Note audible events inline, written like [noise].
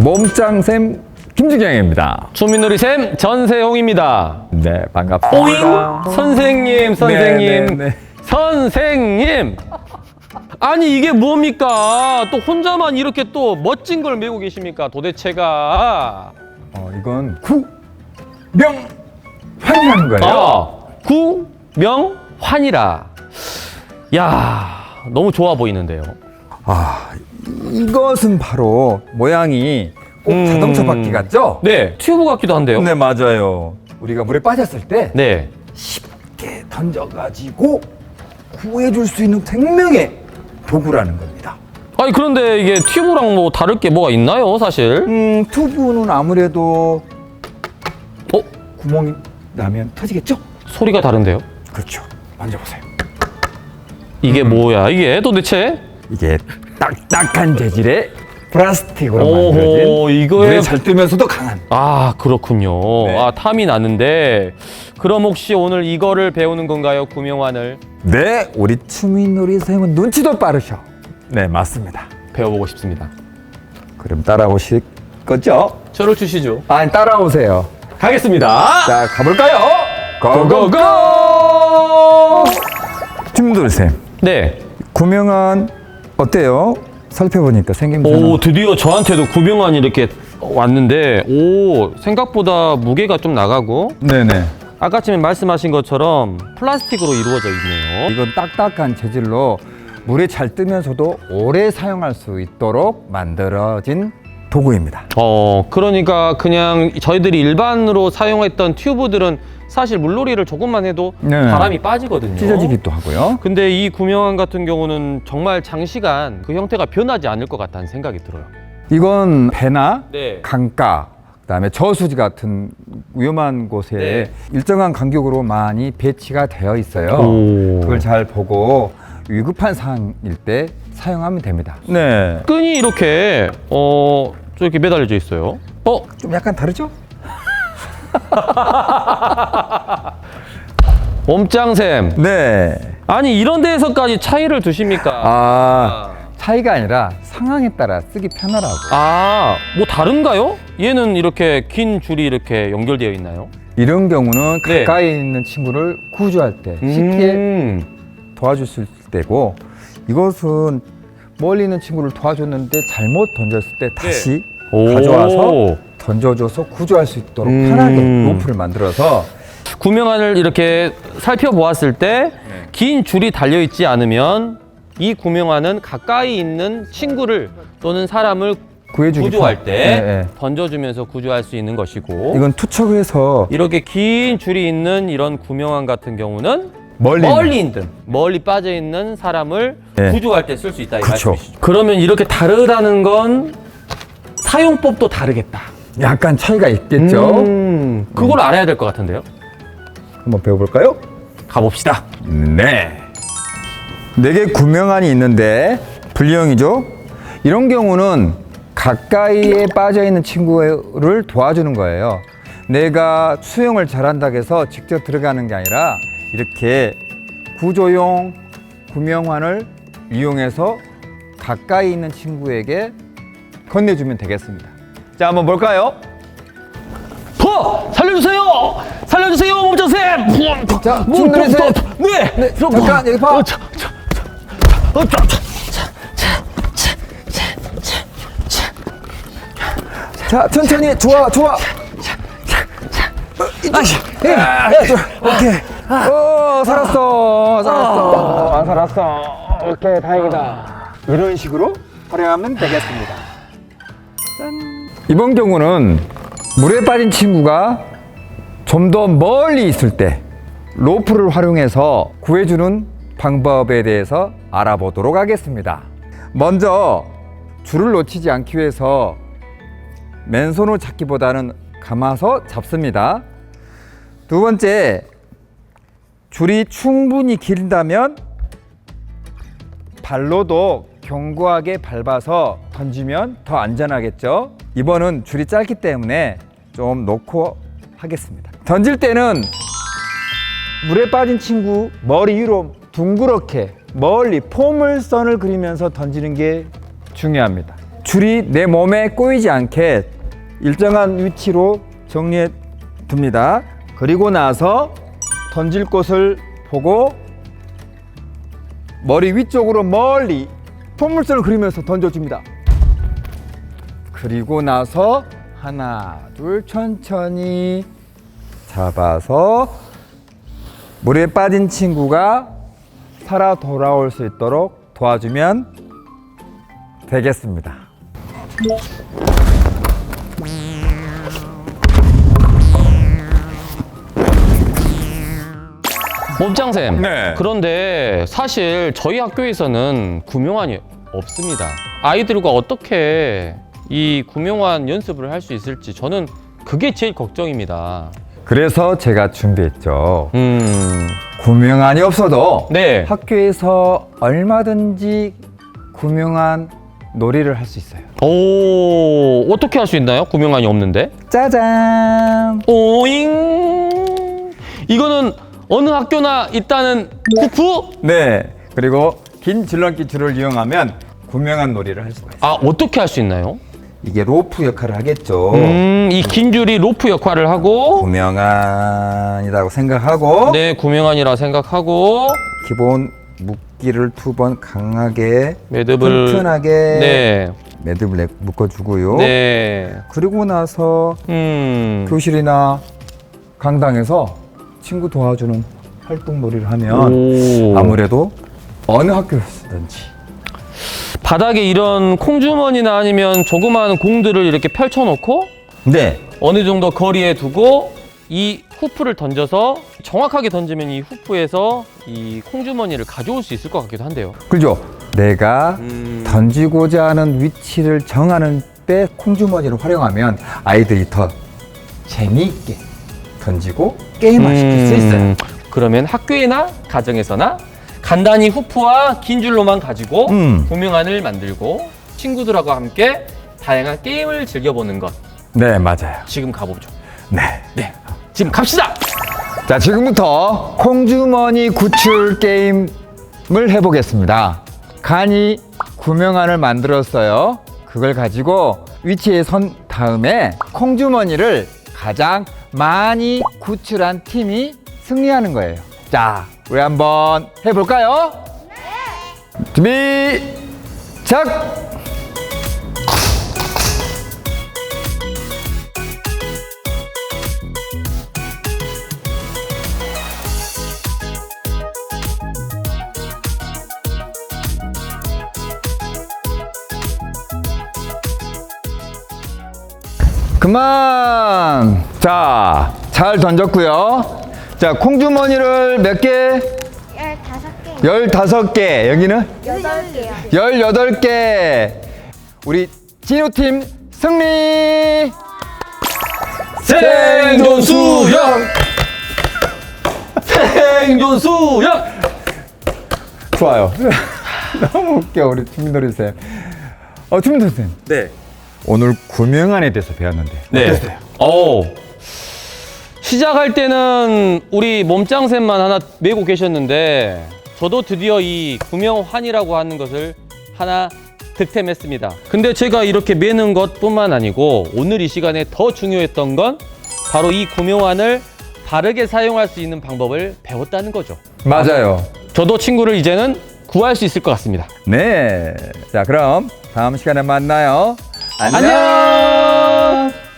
몸짱샘 김주경입니다. 주민놀이샘 전세홍입니다. 네, 반갑습니다. 선생님 선생님 네, 네, 네. 선생님 아니 이게 뭡니까 또 혼자만 이렇게 또 멋진 걸 메고 계십니까 도대체가 어, 이건 구명환이라는 거예요. 아 구명환이라 야 너무 좋아 보이는데요 아, 이것은 바로 모양이 꼭 음. 자동차 바퀴 같죠? 네 튜브 같기도 한데요 네, 맞아요. 우리가 물에 빠졌을 때 네. 쉽게 던져가지고 구해줄 수 있는 생명의 도구라는 겁니다. 아니 그런데 이게 튜브랑 뭐 다를 게 뭐가 있나요 사실 음, 튜브는 아무래도 어 구멍이 나면 터지겠죠? 소리가 다른데요 그렇죠. 만져보세요. 이게 뭐야 이게 도대체 이게 딱딱한 재질의 플라스틱으로 만들어진 이거에 물에 잘 뜨면서도 강한 아 그렇군요. 네. 아 탐이 나는데 그럼 혹시 오늘 이거를 배우는 건가요, 구명환을 네 우리 추민놀이 선생님은 눈치도 빠르셔 네 맞습니다 배워보고 싶습니다. 그럼 따라오실 거죠? 저를 주시죠. 아니 따라오세요 가겠습니다. 자 가볼까요? 고고고 추민놀이 선생님 네. 구명한 어때요? 살펴보니까 생김새 오 드디어 저한테도 구명환이 이렇게 왔는데 오 생각보다 무게가 좀 나가고 네네 아까쯤에 말씀하신 것처럼 플라스틱으로 이루어져 있네요. 이건 딱딱한 재질로 물에 잘 뜨면서도 오래 사용할 수 있도록 만들어진 도구입니다. 어 그러니까 그냥 저희들이 일반으로 사용했던 튜브들은 사실 물놀이를 조금만 해도 네. 바람이 빠지거든요. 찢어지기도 하고요. 근데 이 구명환 같은 경우는 정말 장시간 그 형태가 변하지 않을 것 같다는 생각이 들어요. 이건 배나 네. 강가, 그다음에 저수지 같은 위험한 곳에 네. 일정한 간격으로 많이 배치가 되어 있어요. 오. 그걸 잘 보고 위급한 상황일 때 사용하면 됩니다. 네. 끈이 이렇게 어 이렇게 매달려져 있어요. 어? 좀 약간 다르죠? [laughs] 몸짱샘. 네. 아니 이런 데에서까지 차이를 두십니까? 아, 차이가 아니라 상황에 따라 쓰기 편하라고. 아, 뭐 다른가요? 얘는 이렇게 긴 줄이 이렇게 연결되어 있나요? 이런 경우는 네. 가까이 있는 친구를 구조할 때 쉽게 음. 도와줄 수 있을 때고 이것은 멀리 있는 친구를 도와줬는데 잘못 던졌을 때 다시 오. 가져와서 던져줘서 구조할 수 있도록 음. 편하게 로프를 만들어서 구명환을 이렇게 살펴보았을 때 긴 줄이 달려 있지 않으면 이 구명환은 가까이 있는 친구를 또는 사람을 구해주기 구조할 편- 때 네, 네. 던져주면서 구조할 수 있는 것이고 이건 투척해서 이렇게 긴 줄이 있는 이런 구명환 같은 경우는 멀리 멀리 있는 멀리 빠져 있는 사람을 네. 구조할 때 쓸 수 있다 이 그쵸. 말씀이시죠. 그러면 이렇게 다르다는 건 사용법도 다르겠다. 약간 차이가 있겠죠? 음, 그걸 알아야 될 것 같은데요. 한번 배워볼까요? 가봅시다. 네. 네 개 구명안이 있는데 분리형이죠. 이런 경우는 가까이에 빠져 있는 친구를 도와주는 거예요. 내가 수영을 잘한다고 해서 직접 들어가는 게 아니라 이렇게 구조용 구명환을 이용해서 가까이 있는 친구에게 건네주면 되겠습니다. 자, 한번 볼까요? 더 살려주세요. 살려주세요, 몸짱쌤. 자, 뭐, 춤 더, 네. 네, 잠깐 여기 봐. 어, 자, 자, 자. 어, 자, 자. 자, 천천히 좋아, 좋아. 아씨, 예, 예, 좋아. 오케이. 오, 살았어, 살았어, 아, 살았어. 오케이, 다행이다. 이런 식으로 활용하면 되겠습니다. 짠. 이번 경우는 물에 빠진 친구가 좀 더 멀리 있을 때 로프를 활용해서 구해주는 방법에 대해서 알아보도록 하겠습니다. 먼저 줄을 놓치지 않기 위해서 맨손으로 잡기보다는 감아서 잡습니다. 두 번째, 줄이 충분히 길다면 발로도 견고하게 밟아서 던지면 더 안전하겠죠. 이번은 줄이 짧기 때문에 좀 놓고 하겠습니다. 던질 때는 물에 빠진 친구 머리 위로 둥그렇게 멀리 포물선을 그리면서 던지는 게 중요합니다. 줄이 내 몸에 꼬이지 않게 일정한 위치로 정리해 둡니다. 그리고 나서 던질 곳을 보고 머리 위쪽으로 멀리 포물선을 그리면서 던져줍니다. 그리고 나서 하나, 둘 천천히 잡아서 물에 빠진 친구가 살아 돌아올 수 있도록 도와주면 되겠습니다. 몸짱쌤. 네. 그런데 사실 저희 학교에서는 구명환이 없습니다. 아이들과 어떻게 이 구명환 연습을 할 수 있을지 저는 그게 제일 걱정입니다. 그래서 제가 준비했죠. 음. 구명안이 없어도 네. 학교에서 얼마든지 구명한 놀이를 할 수 있어요. 오, 어떻게 할 수 있나요? 구명환이 없는데? 짜잔! 오잉. 이거는 어느 학교나 있다는 후프? 네. 그리고 긴 줄넘기 줄을 이용하면 구명한 놀이를 할 수가 있어요. 아, 어떻게 할 수 있나요? 이게 로프 역할을 하겠죠. 음, 이 긴 줄이 로프 역할을 하고 구명안이라고 생각하고 네, 구명환이라 생각하고 기본 묶기를 두 번 강하게 매듭을 튼튼하게 네. 매듭을 내- 묶어주고요. 네. 그리고 나서 음. 교실이나 강당에서 친구 도와주는 활동놀이를 하면 오. 아무래도 어느 학교였든지 바닥에 이런 콩주머니나 아니면 조그마한 공들을 이렇게 펼쳐놓고 네 어느 정도 거리에 두고 이 후프를 던져서 정확하게 던지면 이 후프에서 이 콩주머니를 가져올 수 있을 것 같기도 한데요. 그죠 내가 음. 던지고자 하는 위치를 정하는 때 콩주머니를 활용하면 아이들이 더 재미있게 던지고 게임을 시킬 수 있어요 음, 그러면 학교에나 가정에서나 간단히 후프와 긴 줄로만 가지고 음. 구명안을 만들고 친구들하고 함께 다양한 게임을 즐겨보는 것 네 맞아요 지금 가보죠. 네. 네, 지금 갑시다. 자 지금부터 콩주머니 구출 게임을 해보겠습니다 간이 구명안을 만들었어요 그걸 가지고 위치에 선 다음에 콩주머니를 가장 많이 구출한 팀이 승리하는 거예요 자 우리 한번 해볼까요? 준비 시작! 그만! 자, 잘 던졌고요. 자, 콩주머니를 몇 개? 15개, 15개. 여기는 8개요. 18개. 우리 진우팀 승리! 생존 수영! 생존 수영! 좋아요. [laughs] 너무 웃겨, 우리 주민놀이 쌤. 어, 주민놀이 쌤. 네. 오늘 구명안에 대해서 배웠는데. 어땠어요? 어. 시작할 때는 우리 몸짱샘만 하나 메고 계셨는데 저도 드디어 이 구명환이라고 하는 것을 하나 득템했습니다. 근데 제가 이렇게 매는 것뿐만 아니고 오늘 이 시간에 더 중요했던 건 바로 이 구명환을 바르게 사용할 수 있는 방법을 배웠다는 거죠. 맞아요. 저도 친구를 이제는 구할 수 있을 것 같습니다. 네. 자, 그럼 다음 시간에 만나요. 안녕!